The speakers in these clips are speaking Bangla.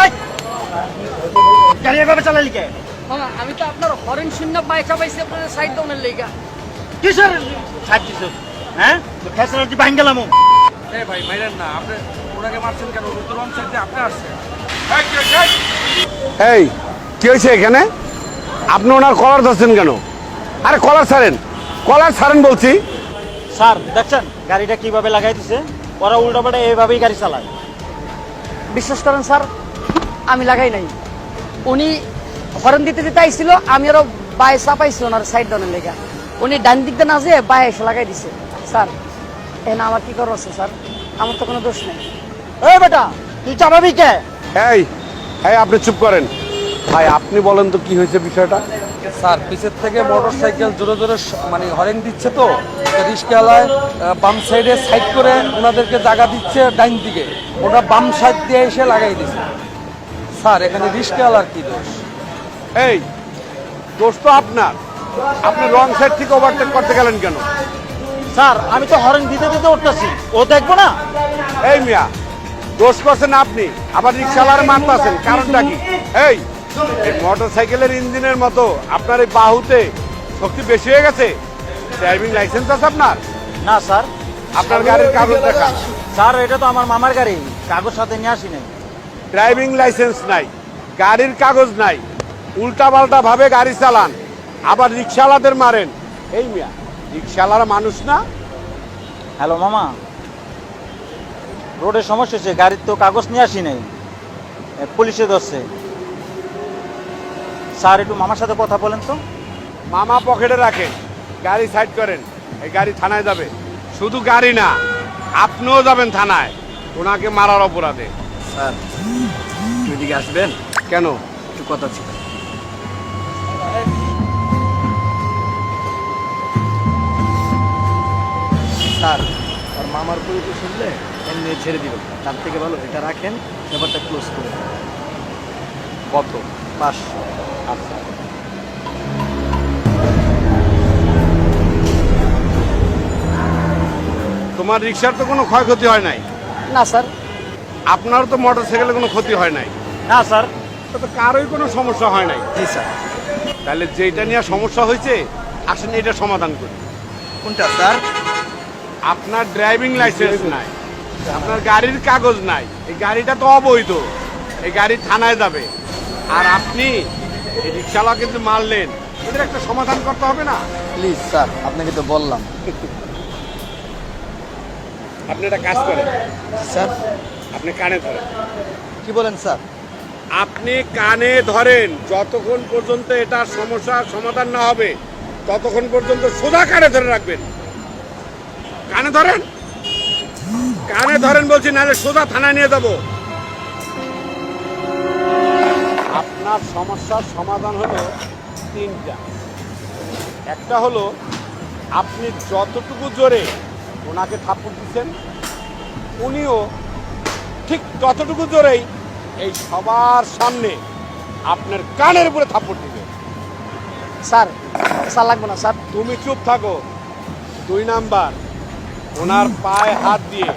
এই! গাড়ি এভাবে চালালি কে? মামা আমি তো আপনার হরেন শূন্য পায়ে চাপাইছি আপনার সাইড ডাউনের লেগা। কিসের সাইড দিছো? হ্যাঁ? তো ফ্যাসিলিটি ভাঙ গেলাম এ ভাই মাইরেন না আপনি ওনাকে মারছেন কেন? ও তো রং সাইডে আপনি আসছেন এই কি হয়েছে এখানে? আপনি ওনার কলার ধরছেন কেন? আরে কলার ছাড়েন। কলার ছাড়েন বলছি। স্যার দেখছেন? গাড়িটা কীভাবে লাগাই দিছে? ওরা উল্টাপাল্টা এইভাবেই গাড়ি চালায়। বিশ্বাস করেন স্যার আমি লাগাই নাই। উনি হরেন দিতে দিতে আইছিল আমি আরও বায়ে চাপাইছি ওনার সাইড ডাউনের লেগা। উনি ডান দিক দিয়ে না যে বায়ে এসে লাগাই দিছে। স্যার এখানে আমার কি করার আছে স্যার? আমার তো কোনো দোষ নেই। এই বেটা তুই চাপাবি কে? এই এই আপনি চুপ করেন। ভাই আপনি বলেন তো কি হয়েছে বিষয়টা? স্যার পিছের থেকে মোটর সাইকেল জোরে জোরে মানে হরেন দিচ্ছে তো রিস্কাওয়ালায় বাম সাইডে সাইড করে ওনাদেরকে জায়গা দিচ্ছে ডাইন দিকে। ওটা বাম সাইড দিয়ে এসে লাগাই দিচ্ছে স্যার এখানে রিস্কাওয়ালার কি দোষ? এই দোষ তো আপনার। আপনি রং সাইড থেকে ওভারটেক করতে গেলেন কেন? স্যার আমি তো হরেন দিতে দিতে উঠতেছি। ও দেখব না? এই মিয়া দোষ করছেন আপনি। আবার রিক্সাওয়ালার মারতেছেন কারণটা কি? এই মোটর সাইকেলের ইঞ্জিনের মতো আপনার এই বাহুতে শক্তি বেশি হয়ে গেছে? ড্রাইভিং লাইসেন্স আছে আপনার? না স্যার। আপনার গাড়ির কাগজ দেখা। স্যার এটা তো আমার মামার গাড়ি। কাগজ সাথে নিয়ে আসি নাই। ড্রাইভিং লাইসেন্স নাই গাড়ির কাগজ নাই উল্টা পাল্টা ভাবে গাড়ি চালান আবার রিক্সাওয়ালাদের মারেন। এই মিয়া রিক্সাওয়ালারা মানুষ না? হ্যালো মামা। রোডের সমস্যা হচ্ছে গাড়ির তো কাগজ নিয়ে আসি নাই। পুলিশে ধরছে। স্যার একটু মামার সাথে কথা বলেন তো। মামা পকেটে রাখেন গাড়ি সাইড করেন এই গাড়ি থানায় যাবে। শুধু গাড়ি না আপনিও যাবেন থানায় ওনাকে মারার অপরাধে। স্যার এদিকে আসবেন? কেন? একটু কথা ছিল। স্যার আর মামার পরিচয় শুনলে? এমনি ছেড়ে দিবেন। তার থেকে ভালো এটা রাখেন ব্যাপারটা ক্লোজ করে কত? পাঁচশো আচ্ছা তোমার রিক্সার তো কোনো ক্ষয়ক্ষতি হয় নাই? না স্যার। আপনারও তো মোটর সাইকেলে কোনো ক্ষতি হয় নাই? না স্যার। তো কারোই কোনো সমস্যা হয় নাই? জি স্যার। তাহলে যেটা নিয়ে সমস্যা হয়েছে আসেন এটা সমাধান করি। কোনটা স্যার? আপনার ড্রাইভিং লাইসেন্স নাই আপনার গাড়ির কাগজ নাই এই গাড়িটা তো অবৈধ এই গাড়ি থানায় যাবে। আর আপনি রিক্সাওয়ালা কিন্তু মারলেন। এদের একটা সমাধান করতে হবে না? প্লিজ স্যার আপনাকে তো বললাম। আপনি একটা কাজ করেন। স্যার? আপনি কানে ধরেন। কি বলেন স্যার? আপনি কানে ধরেন যতক্ষণ পর্যন্ত এটা সমস্যার সমাধান না হবে ততক্ষণ পর্যন্ত সোজা কানে ধরে রাখবেন। কানে ধরেন? কানে ধরেন বলছি নাহলে সোজা থানায় নিয়ে যাব। আপনার সমস্যার সমাধান হলো তিনটা। একটা হলো আপনি যতটুকু জোরে ওনাকে থাপ্পড় দিচ্ছেন উনিও ঠিক ততটুকু জোরেই এই সবার সামনে আপনার কানের উপরে থাপ্পড় দিবে। স্যার স্যার লাগবে না স্যার। তুমি চুপ থাকো। দুই নাম্বার ওনার পায়ে হাত দিয়ে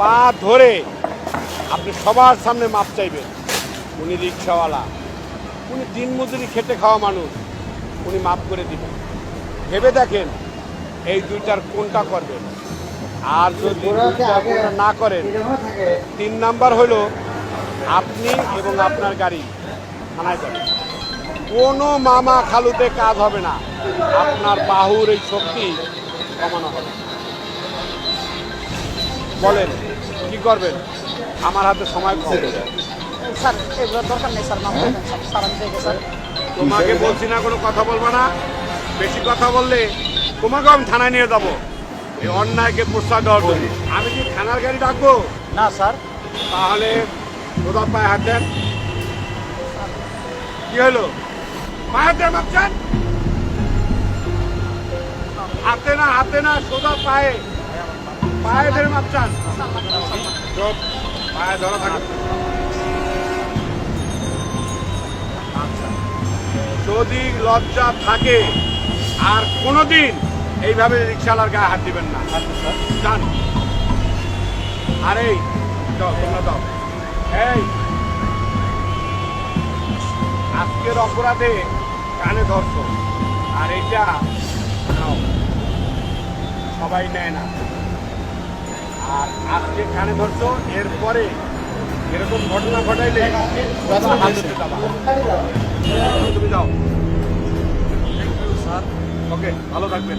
পা ধরে আপনি সবার সামনে মাপ চাইবেন। উনি রিক্সাওয়ালা। উনি দিন মজুরি খেটে খাওয়া মানুষ। উনি মাফ করে দিবেন। ভেবে দেখেন, এই দুইটার কোনটা করবেন? আর যদি না করেন, তিন নাম্বার হলো আপনি এবং আপনার গাড়ি থানায় যাবেন। কোনো মামা খালুতে কাজ হবে না। আপনার বাহুর এই শক্তি কমানো হবে। বলেন, কি করবেন? আমার হাতে সময় কম। স্যার এগুলো দরকার নেই স্যার মাফ করে দেন স্যার স্যার আমি দেখে স্যার। তোমাকে বলছি না কোনো কথা বলব না। বেশি কথা বললে তোমাকে আমি থানায় নিয়ে যাব। এই অন্যায়কে প্রস্তাব দেওয়ার জন্য। আমি কি থানার গাড়ি ডাকবো? না স্যার। তাহলে কোথাও পায়ে হাত দেন। কি হলো? পায়ে হাত দেন ভাবছেন হাতে না হাতে না সোজা পায়ে। পায়ে ধরে মাপচান পায়ে ধরা থাকে যদি লজ্জা থাকে আর কোনোদিন এইভাবে রিক্সাওয়ালার গায়ে হাত দিবেন না। জান। আরে তোমরা এই আজকের অপরাধে কানে ধরছো আর এটা নাও। সবাই নেয় না। আর আজকে কানে ধরছো এরপরে এরকম ঘটনা ঘটাইলে যাবা। তুমি যাও। স্যার ওকে ভালো থাকবেন।